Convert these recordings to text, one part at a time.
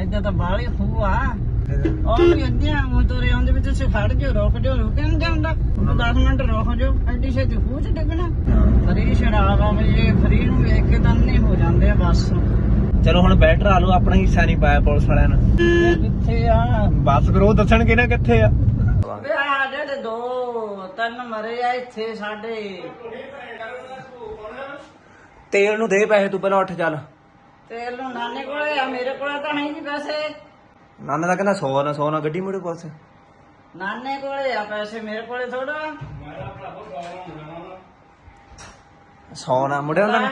ਏਦਾਂ ਤਾਂ ਬਾਹਲੀ ਖੂਹ ਆ। ਉਹ ਵੀ ਅੱਧਿਆਂ ਉਹ ਤੁਰੇ ਆਉਂਦੇ ਵੀ ਤੁਸੀਂ ਖੜ ਜਾਓ ਰੁਕ ਜਾਓ ਰੁਕ ਨਹੀਂ ਜਾਂਦਾ 10 ਮਿੰਟ ਰੁਕ ਜਾਓ ਐਡੀ ਛੇਤੀ ਖੂਹ ਚ ਡਿੱਗਣਾ। ਫਰੀ ਸ਼ਰਾਬ ਆ ਇਹ ਫਰੀ ਨੂੰ ਵੇਖ ਕੇ ਤਾਂ ਨਹੀਂ ਹੋ ਜਾਂਦੇ ਬਸ। ਚਲੋ ਹੁਣ ਬੈਟਰ ਆ ਲਓ ਆਪਣਾ ਹਿੱਸਾ ਨਹੀਂ ਪਾਇਆ ਪੁਲਿਸ ਵਾਲਿਆਂ ਨੇ। ਕਿੱਥੇ ਆ? ਬਸ ਕਰੋ ਦੱਸਣਗੇ ਨਾ ਕਿੱਥੇ ਆ। ਵੇ ਆ ਜਿਹੜੇ ਦੋ ਤਿੰਨ ਮਰੇ ਆ ਇੱਥੇ ਸਾਡੇ। ਤੇਲ ਨੂੰ ਦੇ ਪੈਸੇ ਤੂੰ ਪਹਿਲਾਂ ਉੱਠ ਚੱਲ। ਤੇਲ ਨੂੰ ਨਾਨੇ ਕੋਲੇ ਆ ਮੇਰੇ ਕੋਲੇ ਤਾਂ ਹੈ ਨਹੀਂ ਪੈਸੇ। ਨਾਨਾ ਦਾ ਕਹਿੰਦਾ 100 ਨਾ 100 ਨਾ ਗੱਡੀ ਮੁੜੇ ਪੁਲਿਸ। ਨਾਨੇ ਕੋਲੇ ਆ ਪੈਸੇ ਮੇਰੇ ਕੋਲੇ ਥੋੜਾ 100 ਨਾ ਮੁੜੇ ਉਹਨਾਂ ਨੇ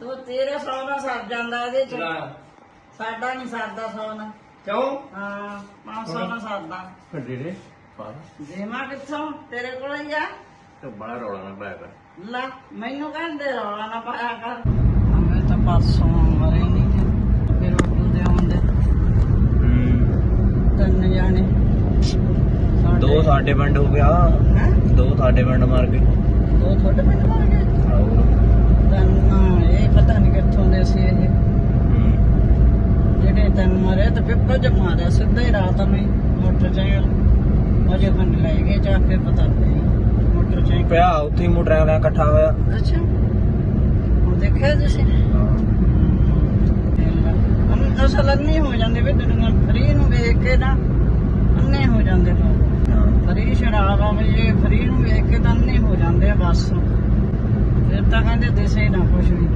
ਤੂੰ ਤੇਰੇ ਸੌ ਨਾਲ ਸਰ ਜਾਂਦਾ ਇਹਦੇ ਚ। ਸਾਡਾ ਨਹੀਂ ਸਰਦਾ ਸੌ ਨਾਲ ਕਿਉਂ? ਹਾਂ 500 ਨਾਲ ਸਰਦਾ। ਗੱਡੀ ਦੇ ਦੇਵਾਂ ਕਿੱਥੋਂ? ਤੇਰੇ ਕੋਲ ਹੀ ਆ। ਤੇ ਬੜਾ ਰੌਲਾ ਨਾ ਪਾਇਆ ਕਰ। ਲੈ ਮੈਨੂੰ ਕਹਿੰਦੇ ਰੌਲਾ ਨਾ ਪਾਇਆ ਕਰ। ਤਾਂ ਪਰਸੋਂ ਮਰੇ ਨਹੀਂ ਫਿਰ ਉਹ ਦੇ ਆਉਂਦੇ। ਤਿੰਨ ਜਾਣੇ। ਦੋ ਸਾਡੇ ਪਿੰਡ ਹੋ ਗਿਆ। ਹੈਂ? ਦੋ ਸਾਡੇ ਪਿੰਡ ਮਾਰ ਕੇ ਦੋ ਤੁਹਾਡੇ ਪਿੰਡ ਮਰ ਗਏ? ਤਿੰਨ ਇਹ ਪਤਾ ਨਹੀਂ ਕਿੱਥੋਂ ਦੇ ਸੀ ਇਹ। ਜਿਹੜੇ ਤਿੰਨ ਮਰੇ ਤੇ ਪਿੱਪਲ ਚ ਮਾਰਿਆ ਸਿੱਧਾ ਹੀ ਰਾਤ ਨੂੰ ਮੋਟਰਸਾਈਕਲ। ਅਜੇ ਬੰਦ ਲੈ ਗਏ ਜਾ ਕੇ ਪਤਾ ਨਹੀਂ। ਮੋਟਰਸਾਈਕਲ ਪਿਆ ਉੱਥੇ ਹੀ ਮੋਟਰਸਾਈਕਲ ਇਕੱਠਾ ਹੋਇਆ। ਅੱਛਾ। ਦੇਖਿਆ ਤੁਸੀਂ। ਅੰਨ- ਅਸਲ ਅੰਨੇ ਹੋ ਜਾਂਦੇ ਵੀ ਦੁਨੀਆ ਫਰੀ ਨੂੰ ਵੇਖ ਕੇ ਨਾ ਅੰਨੇ ਹੋ ਜਾਂਦੇ। ਲੋਕ ਫਰੀ ਸ਼ਰਾਬ ਆ ਵੀ ਇਹ ਫਰੀ ਨੂੰ ਵੇਖ ਕੇ ਤਾਂ ਅੰਨੇ ਹੋ ਜਾਂਦੇ ਆ ਬਸ। ਫਿਰ ਤਾਂ ਕਹਿੰਦੇ ਦਿਸੇ ਨਾ ਕੁਛ ਵੀ।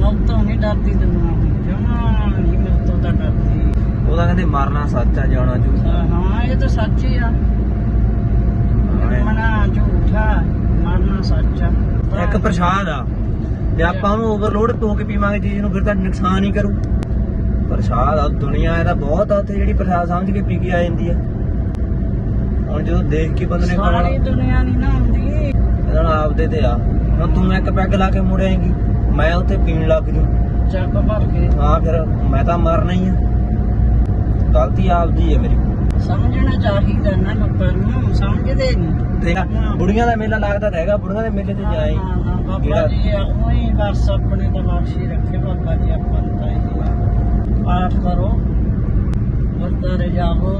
ਮੌਤੋਂ ਨਹੀਂ ਡਰਦੀ ਦੁਨੀਆ ਜਮਾ ਨਹੀਂ ਮੌਤੋਂ ਤਾਂ ਡਰਦੀ। ਉਹਦਾ ਕਹਿੰਦੇ ਮਰਨਾ ਸੱਚ ਆ ਜਾਣਾ ਜੂ ਹਾਂ ਇਹ ਤਾਂ ਸੱਚ ਹੀ ਆ। ਮਨਾ ਝੂਠਾ ਮਰਨਾ ਸੱਚ ਆ। ਇੱਕ ਪ੍ਰਸ਼ਾਦ ਆ। ਜੇ ਆਪਾਂ ਉਹਨੂੰ ਓਵਰਲੋਡ ਹੋ ਕੇ ਪੀਵਾਂਗੇ ਚੀਜ਼ ਨੂੰ ਫਿਰ ਤਾਂ ਨੁਕਸਾਨ ਹੀ ਕਰੂ। ਪ੍ਰਸ਼ਾਦ ਆ ਦੁਨੀਆ ਇਹਦਾ ਬਹੁਤ ਆ ਉੱਥੇ ਜਿਹੜੀ ਪ੍ਰਸ਼ਾਦ ਸਮਝ ਕੇ ਪੀ ਕੇ ਆ ਜਾਂਦੀ ਆ। ਹੁਣ ਜਦੋਂ ਦੇਖ ਕੇ ਬੰਦੇ ਨੇ ਸਾਰੀ ਦੁਨੀਆ ਨਹੀਂ ਨਾ ਇਹਦਾ ਨਾਲ ਆਪਦੇ ਤੇ ਆ। ਹੁਣ ਤੂੰ ਇੱਕ ਪੈਗ ਲਾ ਕੇ ਮੁੜ ਆਏਂਗੀ ਮੈਂ ਉੱਥੇ ਪੀਣ ਲੱਗ ਜੂ। ਚੱਕ ਭਰ ਕੇ। ਹਾਂ ਫਿਰ ਮੈਂ ਤਾਂ ਮਰਨਾ ਹੀ ਆ। ਗਲਤੀ ਆਪਦੀ ਹੈ ਮੇਰੀ। ਸਮਝਣਾ ਚਾਹੀਦਾ ਨਾ ਲੋਕਾਂ ਨੂੰ ਸਮਝਦੇ ਨਹੀਂ। ਬੁੜੀਆਂ ਦਾ ਮੇਲਾ ਲੱਗਦਾ ਤਾਂ ਹੈਗਾ ਬੁੜੀਆਂ ਦੇ ਮੇਲੇ ਤੇ ਹਾਂ, ਬਾਬਾ ਜਿਹੜਾ- ਜੀ ਉਹੀ ਬਸ ਆਪਣੇ ਤਾਂ ਬਖਸ਼ੀ ਰੱਖੇ ਬਾਬਾ ਜੀ ਆਪਾਂ ਨੂੰ ਤਾਂ ਇਹ ਪਾਠ ਕਰੋ ਗੁਰਦਾਰੇ ਜਾਵੋ।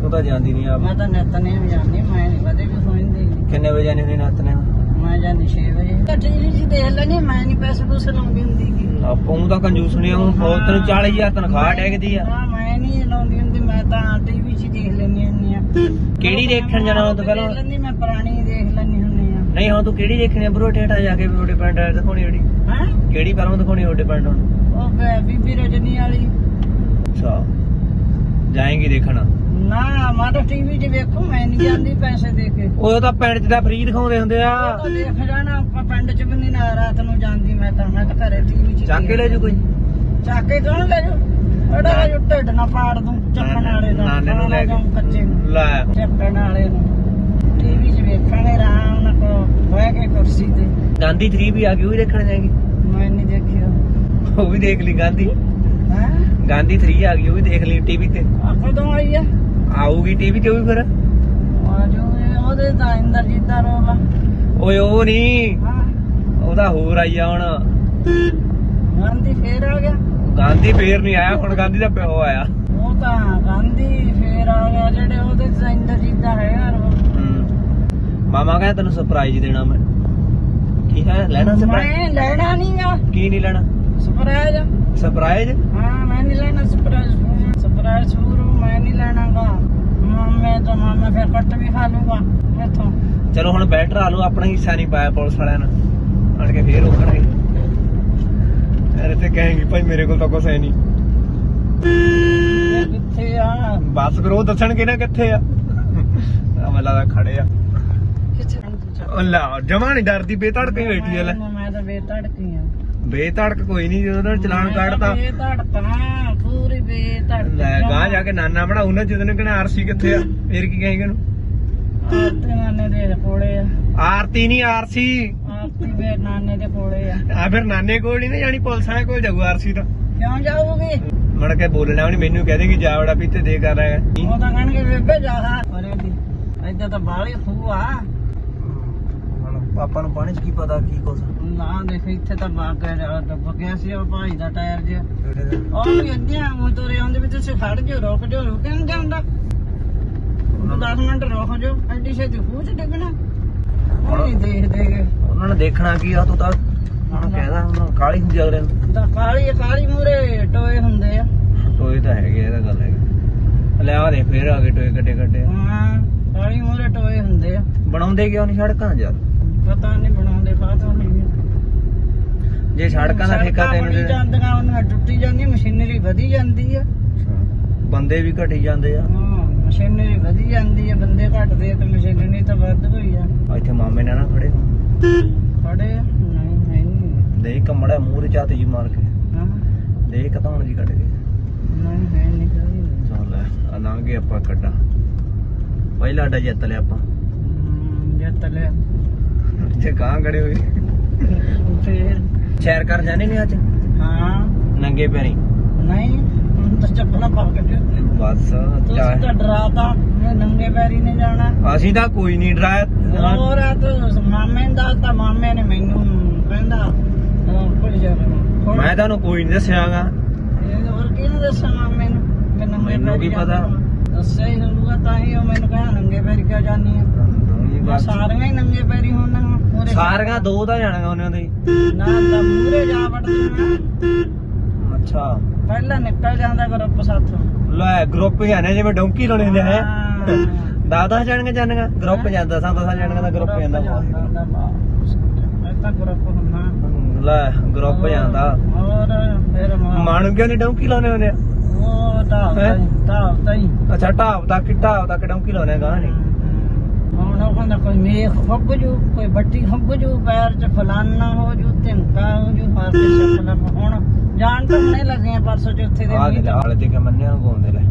ਤੂੰ ਤਾਂ ਜਾਂਦੀ ਨਹੀਂ ਆ ਮੈਂ ਤਾਂ ਨਿਤ ਨਹੀਂ ਜਾਂਦੀ ਮੈਂ ਨਹੀਂ ਕਦੇ ਵੀ ਸੁਣਦੀ। ਕਿੰਨੇ ਵਜੇ ਜਾਣੀ ਹੁੰਦੀ ਨੱਤ ਨੇ ਮੈਂ ਜਾਂਦੀ 6 ਵਜੇ। ਤਾਂ ਟੀਵੀ 'ਚ ਦੇਖ ਲੈਣੀ ਮੈਂ ਨਹੀਂ ਪੈਸੇ ਪੂਸੇ ਲਾਉਂਦੀ ਹੁੰਦੀ। ਆਪਾਂ ਤਾਂ ਕੰਜੂਸ ਨਹੀਂ ਆ ਬਹੁਤ ਤੈਨੂੰ 40000 ਤਨਖਾਹ ਡੈਗਦੀ ਆ। ਹਾਂ ਮੈਂ ਨਹੀਂ ਲਾਉਂਦੀ ਹੁੰਦੀ ਮੈਂ ਤਾਂ ਟੀਵੀ 'ਚ ਦੇਖ ਲੈਣੀ ਹੁੰਦੀ ਆ। ਕਿਹੜੀ ਦੇਖਣ ਜਾਣਾ ਉਹ ਤੋਂ ਪਹਿਲਾਂ? ਮੈਂ ਪੁਰਾਣੀ ਦੇਖ ਨਹੀਂ ਹੁਣ ਤੂੰ ਕਿਹੜੀ ਦੇਖਣੀ ਆ? ਬਰੋ ਟੇਟਾ ਜਾ ਕੇ ਬਰੋ ਡਿਪੈਂਡ ਦਿਖਾਉਣੀ ਜਿਹੜੀ ਹੈਂ? ਕਿਹੜੀ ਫਿਲਮ ਦਿਖਾਉਣੀ ਉਹ ਡਿਪੈਂਡ ਹੁਣ? ਉਹ ਬੈ- ਬੀਬੀ ਰਜਨੀ ਵਾਲੀ। ਅੱਛਾ। ਜਾਏਂਗੀ ਦੇਖਣ। ਨਾ ਮੈਂ ਤਾਂ ਟੀਵੀ 'ਚ ਵੇਖੂ ਮੈਂ ਨਹੀਂ ਜਾਂਦੀ ਪੈਸੇ ਦੇ ਕੇ। ਉਹ ਤਾਂ ਪਿੰਡ 'ਚ ਤਾਂ ਫ੍ਰੀ ਦਿਖਾਉਂਦੇ ਹੁੰਦੇ ਆ। ਉਹ ਤਾਂ ਦੇਖ ਜਾਣਾ ਆਪਾਂ ਪਿੰਡ 'ਚ ਵੀ ਨਹੀਂ ਨਾ ਰਾਤ ਨੂੰ ਜਾਂਦੀ ਮੈਂ ਤਾਂ। ਮੈਂ ਤਾਂ ਘਰੇ ਟੀਵੀ 'ਚ ਚੱਕ ਕੇ ਲੈ ਜੂ ਕੋਈ? ਚੱਕ ਕੇ ਕੌਣ ਲੈ ਜੂ ਅੜਾ ਜੋ ਢਿੱਡ ਨਾ ਪਾੜ ਦੂੰ ਚੱਕਣ ਵਾਲੇ ਦਾ। ਨਾਨੇ ਨੂੰ ਲੈ ਕੇ। ਜਾਊਂ ਕੱਚੇ ਨੂੰ। ਲੈ। ਚੱਕਣ ਵਾਲੇ ਨੂੰ। ਟੀਵੀ ਵੇਖਾਂਗੇ ਆਰਾਮ ਨਾਲ ਕੋ ਬਹਿ ਕੇ ਕੁਰਸੀ ਤੇ ਗਾਂਧੀ 3 ਵੀ ਆ ਗਈ, ਉਹ ਵੀ ਦੇਖਣ ਜਾਏਗੀ। ਮੈਂ ਨਹੀਂ ਦੇਖਿਆ ਉਹ ਵੀ ਦੇਖ ਲਈ ਗਾਂਧੀ। ਹੈ ਗਾਂਧੀ 3 ਆ ਗਈ, ਉਹ ਵੀ ਦੇਖ ਲਈ ਟੀਵੀ ਤੇ। ਕਦੋਂ ਆਈ ਆ ਆਊਗੀ ਟੀਵੀ ਤੇ ਉਹ ਵੀ ਫਿਰ। ਆ ਜੋ ਉਹਦੇ ਤਾਂ ਇੰਦਰਜੀਤ ਦਾ ਰੋਲ ਆ ਓਏ, ਉਹ ਨਹੀਂ ਉਹਦਾ ਹੋਰ ਆਈ ਆ ਹੁਣ। ਗਾਂਧੀ ਫੇਰ ਆ ਗਿਆ ਗਾਂਧੀ ਫੇਰ ਨਹੀਂ ਆਇਆ, ਹੁਣ ਗਾਂਧੀ ਦਾ ਪਿਓ ਆਇਆ। ਉਹ ਤਾਂ ਗਾਂਧੀ ਫੇਰ ਆ ਗਿਆ, ਜਿਹੜੇ ਉਹਦੇ ਤਾਂ ਇੰਦਰਜੀਤ ਦਾ ਹੈਗਾ ਰੋਲ। ਮਾਮਾ ਕਹਿੰਦਾ ਤੈਨੂੰ ਸਰਪ੍ਰਾਈਜ਼ ਦੇਣਾ ਮੈਂ। ਕੀ ਹੈ ਲੈਣਾ ਸਰਪ੍ਰਾਈਜ਼ ਮੈਂ ਲੈਣਾ ਨਹੀਂਗਾ ਕੀ ਨਹੀਂ ਲੈਣਾ? ਸਰਪ੍ਰਾਈਜ਼ ਸਰਪ੍ਰਾਈਜ਼ ਹਾਂ ਮੈਂ ਨਹੀਂ ਲੈਣਾ ਸਰਪ੍ਰਾਈਜ਼ ਸਰਪ੍ਰਾਈਜ਼ ਸ਼ੁਰੂ ਮੈਂ ਨਹੀਂ ਲੈਣਾਗਾ। ਮਾਮੇ ਤਾਂ ਮਾਮਾ ਫਿਰ ਕੱਟ ਵੀ ਖਾ ਲੂਗਾ ਇੱਥੋਂ। ਚਲੋ ਹੁਣ ਬੈਟਰ ਆ ਲਓ ਆਪਣਾ ਹਿੱਸਾ ਨਹੀਂ ਪਾਇਆ ਪੁਲਿਸ ਵਾਲਿਆਂ ਨੇ। ਆਣ ਕੇ ਫੇਰ ਰੋਕਣਗੇ। ਯਾਰ ਇੱਥੇ ਕਹੇਂਗੇ ਭਾਈ ਮੇਰੇ ਕੋਲ ਤਾਂ ਕੁਛ ਹੈ ਨਹੀਂ। ਕਿੱਥੇ ਆ? ਬਸ ਉਹ ਦੱਸਣਗੇ ਨਾ ਕਿੱਥੇ ਆ। ਆ ਮੈਨੂੰ ਲੱਗਦਾ ਖੜੇ ਆ। ਲਾ ਜਮਾ ਨਹੀਂ ਡਰਦੀ ਬੇਤੜਕ ਹੀ ਬੈਠੀ ਆ ਲੈ। ਮੈਂ ਤਾਂ ਬੇਤੜਕੀ ਆ। ਬੇਤੜਕ ਕੋਈ ਨਹੀਂ ਜਦੋਂ ਉਹਨਾਂ ਨੇ ਚਲਾਨ ਕੱਢਤਾ। ਬੇਤੜਕਾ ਪੂਰੀ ਬੇਤੜਕ ਲੈ ਗਾਂ ਜਾ ਕੇ ਨਾਨਾ ਬਣਾਉ ਨਾ ਜਦੋਂ ਨੇ ਕਹਿਣਾ ਆਰਸੀ ਕਿੱਥੇ ਆ? ਫੇਰ ਕੀ ਕਹੇਂਗੇ ਉਹਨੂੰ? ਆਰਤੀ ਨਾਨੇ ਦੇ ਕੋਲੇ ਆ। ਆਰਤੀ ਨਹੀਂ ਆਰਸੀ। ਆਰਤੀ ਫੇਰ ਨਾਨੇ ਦੇ ਕੋਲੇ ਆ। ਆ ਫਿਰ ਨਾਨੇ ਕੋਲ ਨਹੀਂ ਨਾ ਜਾਣੀ ਪੁਲਿਸ ਕੋਲ ਜਾਊ ਆਰਸੀ ਤਾਂ। ਕਿਉਂ ਜਾਊਗੀ? ਮੜ ਕੇ ਬੋਲਣਾ ਵੀ ਨੀ, ਮੈਨੂੰ ਕਹਿ ਦੇਗੀ ਜਾ ਵੜਾ ਪੀਤੇ ਦੇ ਕਰ ਰਿਹਾ ਉਹ ਤਾਂ ਕਹਿਣਗੇ ਬੇਬੇ ਜਾ। ਅਰੇ ਦੀ ਏਦਾਂ ਤਾਂ ਬਾਹਲੀ ਖੂਹ ਆ ਪਾਪਾ ਨੂੰ ਪਾਣੀ ਚ ਕੀ ਪਤਾ ਕੀ ਕੁਛ? ਨਾ ਦੇਖ ਇੱਥੇ ਤਾਂ ਬਾਗ ਡੁੱਬ ਗਿਆ ਸੀ ਉਹ ਭਾਈ ਦਾ ਟਾਇਰ ਜਿਹਾ? ਉਹ ਵੀ ਅੱਗੇ ਆਉਂ ਤੁਰੇ ਆਉਂਦੇ ਵੀ ਤੁਸੀਂ ਖੜ ਜਾਓ ਰੁਕ ਜਾਓ ਰੁਕਿਆ ਨਹੀਂ ਜਾਂਦਾ ਉਹ 10 ਮਿੰਟ ਰੁਕ ਜਾਓ ਐਡੀ ਛੇਤੀ ਖੂਹ ਚ ਡਿੱਗਣਾ। ਉਹ ਨਹੀਂ ਦੇਖਦੇ ਗੇ। ਉਹਨਾਂ ਨੇ ਦੇਖਣਾ ਕੀ ਆ ਤੂੰ ਤਾਂ ਹੁਣ ਕਹਿਦਾ ਹੁਣ ਕਾਲੀ ਹੁੰਦੀ ਅਗਲੇ ਨੂੰ। ਤਾਂ ਕਾਲੀ ਕਾਲੀ ਮੂਰੇ ਟੋਏ ਹੁੰਦੇ ਆ। ਟੋਏ ਤਾਂ ਹੈਗੇ ਇਹਦਾ ਗੱਲ ਹੈਗੀ। ਲੈ ਆ ਦੇ ਫੇਰ ਆ ਗਏ ਟੋਏ ਗੱਡੇ ਗੱਡੇ ਹਾਂ ਕਾਲੀ ਮੂਰੇ ਟੋਏ ਹੁੰਦੇ ਆ। ਬਣਾਉਂਦੇ ਕਿਉਂ ਨਹੀਂ ਸੜਕਾਂ ਯਾਰ? ਪਤਾ ਨਹੀਂ ਬਣਾਉਂਦੇ ਕਾਹਤੋਂ ਨਹੀਂ ਜੇ ਸੜਕਾਂ ਦਾ ਠੇਕਾ ਤੈਨੂੰ ਦੇ ਜਾਂਦੀਆਂ ਉਹਨਾਂ ਟੁੱਟੀ ਜਾਂਦੀ ਮਸ਼ੀਨਰੀ ਵਧੀ ਜਾਂਦੀ ਆ। ਬੰਦੇ ਵੀ ਘਟੀ ਜਾਂਦੇ ਆ। ਹਾਂ ਮਸ਼ੀਨਰੀ ਵਧੀ ਜਾਂਦੀ ਆ ਬੰਦੇ ਘਟਦੇ ਆ ਤੇ ਮਸ਼ੀਨਰੀ ਤਾਂ ਵੱਧ ਹੋਈ ਆ। ਇੱਥੇ ਮਾਮੇ ਨੇ ਨਾ ਖੜੇ ਖੜੇ ਆ? ਨਹੀਂ ਨਹੀਂ। ਦੇ ਕਮੜਾ ਮੂਹਰੇ ਚਾਤ ਜੀ ਮਾਰ ਕੇ। ਹਾਂ। ਦੇ ਕਤਾਉਣ ਜੀ ਕੱਢ ਕੇ ਨਹੀਂ ਹੈ ਨਹੀਂ ਕਰੀ ਚੱਲ ਆ ਆਪਾਂ ਕੱਢਾ ਪਹਿਲਾ ਅੱਡਾ ਜਿੱਤ ਲਿਆ ਆਪਾਂ। ਜੱਤ ਲਿਆ। ਗਾਂ ਖੜੇ ਹੋਏ। ਫੇਰ? ਸ਼ੈਰ ਕਰ ਜਾਣੇ ਨੇ ਅੱਜ? ਹਾਂ। ਨੰਗੇ ਪੈਰੀ। ਨਹੀਂ ਹੁਣ ਤਾਂ ਚੱਪਲਾਂ ਪਾ ਕੇ ਬਸ ਤਾਂ ਡਰਾਤਾ ਨੰਗੇ ਪੈਰੀ ਨੇ ਜਾਣਾ। ਅਸੀਂ ਤਾਂ ਕੋਈ ਨਹੀਂ ਡਰਾਇਆ ਹੋਰ ਆ ਤੂੰ ਮਾਮੇ ਦਾ ਤਾਂ ਮਾਮੇ ਨੇ ਮੈਨੂੰ ਕਹਿੰਦਾ ਜਾ ਮੈਂ ਤੁਹਾਨੂੰ ਕੋਈ ਨਹੀਂ ਦੱਸਿਆਗਾ। ਹੋਰ ਕਿਹਨੂੰ ਦੱਸਾਂ ਮਾਮੇ ਨੂੰ? ਮੈਨੂੰ ਕੀ ਪਤਾ? ਦੱਸਿਆ ਹੀ ਹੋਊਗਾ ਤਾਂ ਹੀ ਉਹ ਮੈਨੂੰ ਕਹਿੰਦਾ ਨੰਗੇ ਪੈਰੀ ਕਿਉਂ ਜਾਨੀ ਆ? ਸਾਰੀਆਂ ਹੀ ਨੰਗੇ ਪੈਰੀ ਹੋਣਾ ਸਾਰੀਆਂ ਦੋ ਤਾਂ ਜਾਣਾਂਗਾ ਉਹਨਾਂ ਦੇ ਨਾ ਤਾਂ ਮੂਰੇ ਜਾ ਵੜਦੇ ਅੱਛਾ। ਪਹਿਲਾਂ ਨਿਕਲ ਜਾਂਦਾ ਗਰੁੱਪ ਸਾਥੋਂ। ਲੈ ਗਰੁੱਪ ਜਾਣੇ ਜਿਵੇਂ ਡੌਂਕੀ ਲਾਉਣੇ ਹੁੰਦੇ ਹੈ। ਹਾਂ। ਦਾਦਾ ਜਾਣਗੇ ਜਾਣਗਾ ਗਰੁੱਪ ਜਾਂਦਾ ਸਾਂ ਦਸਾਂ ਜਾਣਗਾ ਦਾ ਗਰੁੱਪ ਜਾਂਦਾ। ਇਹ ਤਾਂ ਗਰੁੱਪ ਹੁੰਦਾ। ਲੈ ਗਰੁੱਪ ਜਾਂਦਾ। ਹੋਰ ਫਿਰ ਮਾਣੂ ਕਿਉਂ ਨਹੀਂ ਡੌਂਕੀ ਲਾਉਣੇ ਹੁੰਦੇ ਆ ਉਹ ਤਾਂ ਹੈਂ? ਤਾਂ ਤਾਂ ਹੀ। ਅੱਛਾ ਢਾਬ ਤੱਕ ਢਾਬ ਤੱਕ ਡੌਂਕੀ ਲਾਉਣੇ ਗਾਂ ਨਹੀਂ ਹੁਣ ਉਹ ਕਹਿੰਦਾ ਕੋਈ ਮੇਖ ਫੱਬ ਜੂ ਕੋਈ ਬੱਟੀ ਫੱਬ ਜੂ ਪੈਰ ਚ ਫਲਾਨਾ ਹੋ ਜੂ ਧਿਮਕਾ ਹੋ ਜੂ ਹਰ ਕੋਲ ਹੁਣ। ਜਾਣ ਤਾਂ ਨਹੀਂ ਲੱਗੇ ਆ ਪਰਸੋਂ ਚੌਥੇ ਦੇ ਆ ਮੀਂਹ ਦੇ ਹਾਲੇ ਤੇ ਕਿ ਮੰਨਿਆ ਨੂੰ ਗਾਉਂਦੇ ਲੈ।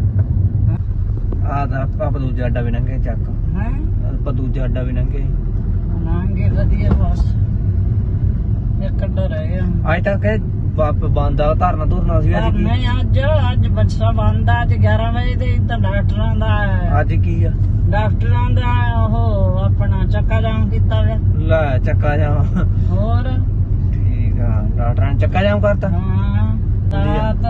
ਆ ਦਾ ਆਪਾਂ ਦੂਜਾ ਅੱਡਾ ਵੀ ਨੰਗੇ ਚੱਕ। ਹੈ? ਆਪਾਂ ਦੂਜਾ ਅੱਡਾ ਵੀ ਨੰਗੇ ਨਾਂਗੇ ਵਧੀਆ ਬਸ। ਇੱਕ ਅੱਡਾ ਰਹਿ ਗਿਆ। ਅੱਜ ਤੱਕ ਬੰਦਾ ਧਰਨਾ ਧੁਰਨਾ ਸੀ ਅੱਜ ਕੀ? ਨਹੀਂ ਅੱਜ ਅੱਜ ਬੱਚਾ ਬੰਦਾ ਅੱਜ 11 ਵਜੇ ਤੇ ਤਾਂ ਡਾਕਟਰਾਂ ਦਾ। ਅੱਜ ਕੀ ਆ? ਡਾਕਟਰਾਂ ਦਾ ਉਹ ਆਪਣਾ ਚੱਕਾ ਜਾਮ ਕੀਤਾ ਵੇ ਲੈ ਚੱਕਾ ਜਾਮ। ਹੋਰ? ਠੀਕ ਆ ਡਾਕਟਰਾਂ ਨੇ ਚੱਕਾ ਜਾਮ ਕਰਤਾ? ਹਾਂ ਰਾਤ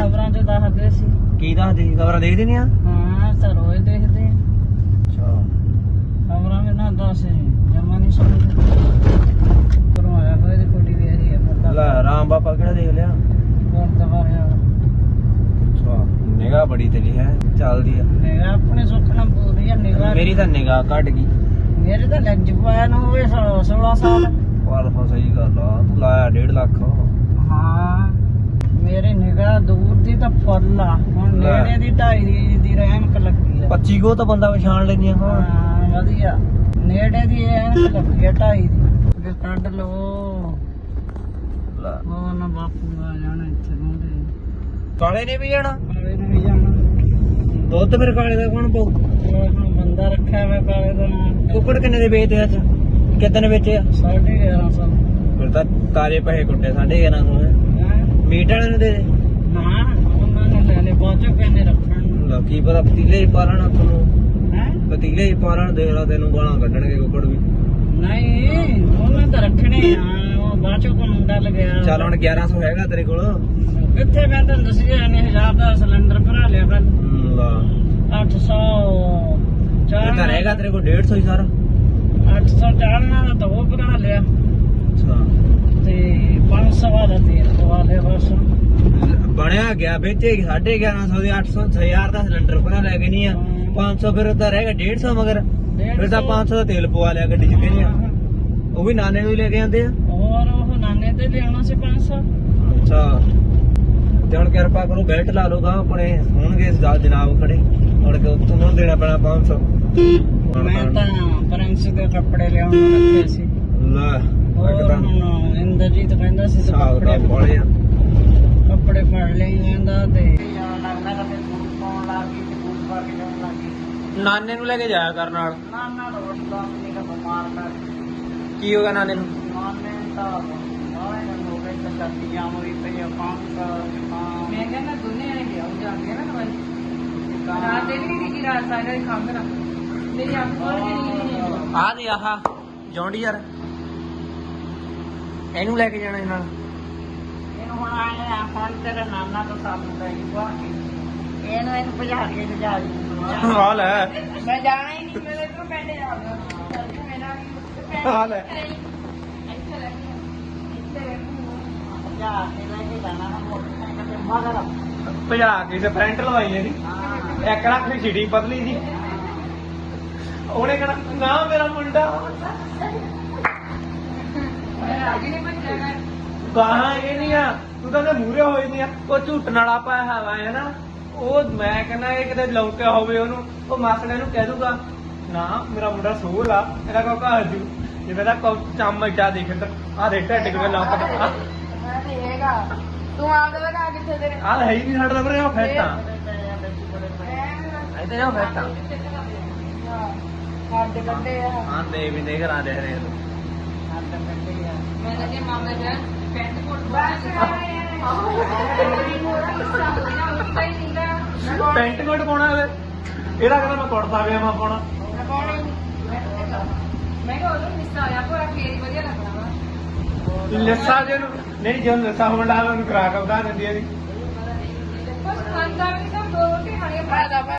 ਖਬਰਾਂ 'ਚ ਦੱਸਦੇ ਸੀ। ਕੀ ਦੱਸਦੀ ਖਬਰਾਂ ਦੇਖਦੀ ਨਹੀਂ ਆ? ਹਾਂ ਤਾਂ ਰੋਜ਼ ਦੇਖਦੇ। ਅੱਛਾ। ਖਬਰਾਂ ਵਿੱਚ ਨਾ ਦੱਸ ਜਮਾ ਨਹੀਂ ਸੁਣਦੇ ਕਰਵਾਇਆ ਹੋਇਆ ਦੀ ਕੁੜੀ ਵੀ ਇਹੀ ਹੈ ਮੁੰਡਾ ਲੈ ਰਾਮ ਬਾਪਾ ਕਿਹੜਾ ਦੇਖ ਲਿਆ? ਗੁਰਦੁਆਰਾ ਅੱਛਾ ਨਿਗਾਹ ਬੜੀ ਤੇਰੀ ਹੈ ਚੱਲਦੀ ਆ। ਨਿਗਾਹ ਆਪਣੇ ਸੁੱਖ ਨਾਲ ਪੂਰੀ ਹੈ ਨਿਗਾਹ ਮੇਰੀ ਤਾਂ ਨਿਗਾਹ ਘਟ ਗਈ। ਮੇਰੇ ਤਾਂ ਲੈਂਜ ਪਾਇਆ ਨੂੰ ਹੋਵੇ 16 ਸਾਲ ਪਰ ਫਿਰ ਸਹੀ ਗੱਲ ਆ ਤੂੰ ਲਾਇਆ 1.5 ਲੱਖ। ਹਾਂ ਮੇਰੀ ਨਿਗਾਹ ਦੂਰ ਦੀ ਤਾਂ ਫੁੱਲ ਆ। ਹੁਣ। ਨੇੜੇ ਦੀ ਢਾਈ ਦੀ ਦੀ ਰਹਿਮਕ ਲੱਗੀ ਆ। 25 ਕੋ ਤਾਂ ਬੰਦਾ ਪਛਾਣ ਲੈਂਦੀਆਂ ਹਾਂ ਹਾਂ ਵਧੀਆ। ਨੇੜੇ ਦੀ ਐਨਕ ਲੱਗੀ ਆ ਢਾਈ ਦੀ। ਕੱਢ ਲੋ ਲੈ, ਉਹ ਨਾ ਬਾਪੂ ਆ ਜਾਣਾ ਇੱਥੇ ਨੂੰ ਦੇ ਕਾਲੇ ਨੇ ਵੀ ਜਾਣਾ? ਕਾਲੇ ਨੂੰ ਵੀ ਜਾਣਾ। ਦੁੱਧ ਫਿਰ ਕਾਲੇ ਦਾ ਕੌਣ ਪਾਉ ਉਹ ਹੁਣ ਬੰਦਾ ਰੱਖਿਆ ਹੋਇਆ ਕਾਲੇ ਦਾ। ਨਾਮ ਕੁੱਕੜ ਕਿੰਨੇ ਦੇ ਵੇਚਦੇ ਅੱਜ? ਕਿਤਨੇ ਵੇਚੇ ਆ? ਸਾਢੇ 1100 ਫਿਰ ਤਾਂ ਤਾਰੇ ਪੈਸੇ ਕੁੱਟੇ ਸਾਡੇ 1100 ਹੈ ਹੈਂ? ਮੀਟ ਵਾਲਿਆਂ ਨੂੰ ਦੇ ਦੇ। ਨਾ ਉਹਨਾਂ ਨੇ ਲੈ ਲੈ ਬਾਜੋ ਕਹਿੰਦੇ ਰੱਖਣ ਨੂੰ। ਲੈ, ਕੀ ਪਤਾ ਪਤੀਲੇ 'ਚ ਪਾ ਲੈਣਾ ਤੁਹਾਨੂੰ ਹੈ? ਪਤੀਲੇ 'ਚ ਪਾ ਲੈਣ ਦੇ ਲਾ ਤੈਨੂੰ ਗਾਲਾਂ ਕੱਢਣਗੇ ਕੁੱਕੜ ਵੀ। ਨਹੀਂ ਉਹਨਾਂ ਤਾਂ ਰੱਖਣੇ ਆ। ਮੁੰਡਾ ਲਗਿਆ। ਚੱਲ ਹੁਣ 1100 ਹੈਗਾ ਤੇਰੇ ਕੋਲ। ਕਿੱਥੇ ਮੈਂ ਤੁਹਾਨੂੰ ਦੱਸਿਆ ਨੇ ਹਜ਼ਾਰ ਦਾ ਸਿਲੰਡਰ ਭਰਾ ਲਿਆ ਕੱਲ ਹਮ, ਲਾ। 800 ਇਹ ਚਾਰ ਤਾਂ ਰਹੇਗਾ ਤੇਰੇ ਕੋਲ 150 ਹੀ ਸਾਰਾ। 800 ਚਾਲਣਾ ਦਾ ਤਾਂ ਉਹ ਭਰਾ ਲਿਆ। ਅੱਛਾ। ਤੇ 500 ਵਾਲਾ ਤੇਲ ਪਵਾ ਲਿਆ ਬਸ। ਬਣਿਆ ਗਿਆ ਵੇਚੇ 1150 ਦੇ 800 1000 ਦਾ ਸਿਲੰਡਰ ਭਰਾ ਲੈ ਕੇ ਨਹੀਂ ਆ। 500 ਫਿਰ ਤਾਂ ਰਹੇਗਾ 150 ਮਗਰ। ਫਿਰ ਤਾਂ 500 ਦਾ ਤੇਲ ਪਵਾ ਲਿਆ ਗੱਡੀ 'ਚ ਕਹਿੰਦੇ ਆ ਉਹ ਵੀ ਨਾਨੇ ਨੂੰ ਹੀ ਲੈ ਕੇ ਆਂਦੇ ਆ। ਹੋਰ ਉਹ ਨਾਨੇ ਤੇ ਲਿਆਉਣਾ ਸੀ 500 ਅੱਛਾ। ਤੇ ਹੁਣ ਕਿਰਪਾ ਕਰੋ ਬੈਲਟ ਲਾ ਲਓਗਾ ਆਪਣੇ ਹੋਣਗੇ ਜਾ ਜਨਾਬ ਖੜੇ। ਹੁਣ ਕਿ ਤੁਹਾਨੂੰ ਦੇਣਾ ਪੈਣਾ 500 ਮੈਂ ਤਾਂ ਪ੍ਰਿੰਸ ਦੇ ਕੱਪੜੇ ਲਿਆਉਣ ਨੂੰ ਰੱਖੇ ਸੀ। ਲੈ ਹੋਰ ਇੱਕ ਤਾਂ ਹੁਣ ਇੰਦਰਜੀਤ ਕਹਿੰਦਾ ਸੀ ਤੂੰ ਹਿਸਾਬ ਦਾ ਕੱਪੜੇ ਬੋਲੇ ਆ। ਕੱਪੜੇ ਫੜ ਲਈ ਕਹਿੰਦਾ ਤੇ ਲੱਗਦਾ ਕਿ ਸੂਟ ਪਾਉਣ ਲੱਗ ਗਈ ਤੇ ਬੂਟ ਪਾ ਕੇ ਜਾਣ ਲੱਗ ਗਈ ਨਾਨੇ ਨੂੰ ਲੈ ਕੇ ਜਾਇਆ ਕਰ ਨਾਲ। ਨਾ ਨਾ ਰੋਟੀ ਦਾ ਨਹੀਂ ਬਿਮਾਰ ਕਰ ਕੀ ਹੋਗਾ ਨਾਨੇ ਨੂੰ? ਨਾਨੇ ਗਏ ਤਾਂ ਛਾਤੀ ਜਾਮ ਹੋਈ ਪਈ ਆ ਕੰਮ ਦਾ ਮੈਂ ਕਹਿੰਦਾ ਦੋਨੇ ਆਏ ਗਿਆ ਉਹ ਜਾਂਦੇ ਨਾ ਦਵਾਈ। ਰਾਤ ਦੇ ਵੀ ਨਹੀਂ ਰਾਤ ਸਾਰਾ ਹੀ ਖੰਗ ਨਾ ਮੇਰੀ ਅੱਖ ਖੋਲ ਕੇ ਨਹੀਂ ਆ ਦੇ ਆਹ ਜੌਂਡੀ ਯਾਰ। ਇਹਨੂੰ ਲੈ ਕੇ ਜਾਣਾ ਇਹਨਾਂ ਨਾਲ ਇਹਨੂੰ ਹੁਣ ਆਏ ਆ ਹੁਣ ਤੇਰਾ ਨਾਨਾ ਤੋਂ ਸਾਨੂੰ ਲੈ ਜੂਗਾ ਇਹਨੂੰ ਇਹਨੂੰ ਭਜਾ ਕੇ ਲਿਜਾ ਜੂ ਆ ਲੈ। ਮੈਂ ਜਾਣਾ ਹੀ ਨਹੀਂ ਮੇਰੇ ਤੋਂ ਪੈਂਦੇ ਆ ਮੇਰਾ ਆ ਲੈ ਇੱਥੇ ਰਹਿ ਇੱਥੇ ਜਾ ਕੇ ਲੈ ਕੇ ਜਾਣਾ ਹੁਣ ਮੋਟਰਸਾਈਕਲ ਤੇ ਮਗਰ ਭਜਾ ਕੇ ਤੇ ਲਵਾਈ ਇਹਦੀ। ਹਾਂ ਇੱਕ ਰੱਖ ਲਈ ਛਿੜੀ ਪਤਲੀ ਜੀ ਉਹਨੇ ਕਹਣਾ, ਨਾ ਮੇਰਾ ਮੁੰਡਾ। ਮੈਂ ਨਹੀਂ ਭੱਜਣਾ ਗਾਹਾਂ ਇਹ ਨਹੀਂ ਆ, ਤੂੰ ਤਾਂ ਮੂਰੇ ਹੋਈ ਨਹੀਂ ਆ। ਉਹ ਝੂਟਣ ਵਾਲਾ ਪਾਇਆ ਹਵਾ ਹੈ ਨਾ, ਉਹ ਮੈਂ ਕਹਿੰਦਾ ਇਹ ਕਿਤੇ ਲੌਕਿਆ ਹੋਵੇ ਉਹਨੂੰ, ਉਹ ਮਾਸੜੇ ਨੂੰ ਕਹਿ ਦੂਗਾ, ਨਾ, ਮੇਰਾ ਮੁੰਡਾ ਸੋਹਲ ਆ, ਇਹਦਾ ਕੋ ਹਜੂ ਜਿਵੇਂ ਦਾ ਕੋ ਚੰਮ ਇੱਟਾ ਆ ਦੇਖ ਢੱਡ ਕਿਵੇਂ ਲੌਕਦਾ ਮੈਂ ਦੇਖੇਗਾ ਤੂੰ ਆਪ ਦਾ ਕਾ ਕਿੱਥੇ ਤੇਰੇ? ਆ ਹੈ ਹੀ ਨਹੀਂ ਸਾਡਾ ਬਰੇ ਉਹ ਫੈਟਾ ਮੈਂ ਇਹਦੇ ਉਹ ਫੈਟਾ ਹੱਡ ਕੱਢੇ ਆ। ਹਾਂ ਦੇ ਵੀ ਦੇਖ ਰਾਂ ਦੇ ਹਰੇ ਮੈਂ ਤਾਂ ਜੇ ਮਾਮਲੇ ਚ ਪੈਂਟ ਕੋਟ ਬਸ ਪੈਂਟ ਕੋਟ ਪਾਉਣਾ ਇਹਦੇ ਇਹਦਾ ਕਹਿੰਦਾ ਮੈਂ ਕੁੜਤਾ ਪਜਾਮਾ ਪਾਉਣਾ। ਮੈਂ ਕਿਹਾ ਉਹਨੂੰ ਮਿੱਸਾ ਆਇਆ ਪਰ ਫੇਰ ਵਧੀਆ ਲੱਗਣਾ ਵਾ ਲੱਸਾ ਜੇ ਨਹੀਂ ਜਦੋਂ ਲੱਸਾ ਹੋਣ ਲੱਗਾ ਉਹਨੂੰ ਖਰਾਕ ਵਧਾ ਦਿੰਦੀ ਹੈ ਜੀ। ਕੁਝ ਖਾਂਦਾ ਵੀ ਤਾਂ ਦੋ ਰੋਟੀ ਖਾਣੀ ਆ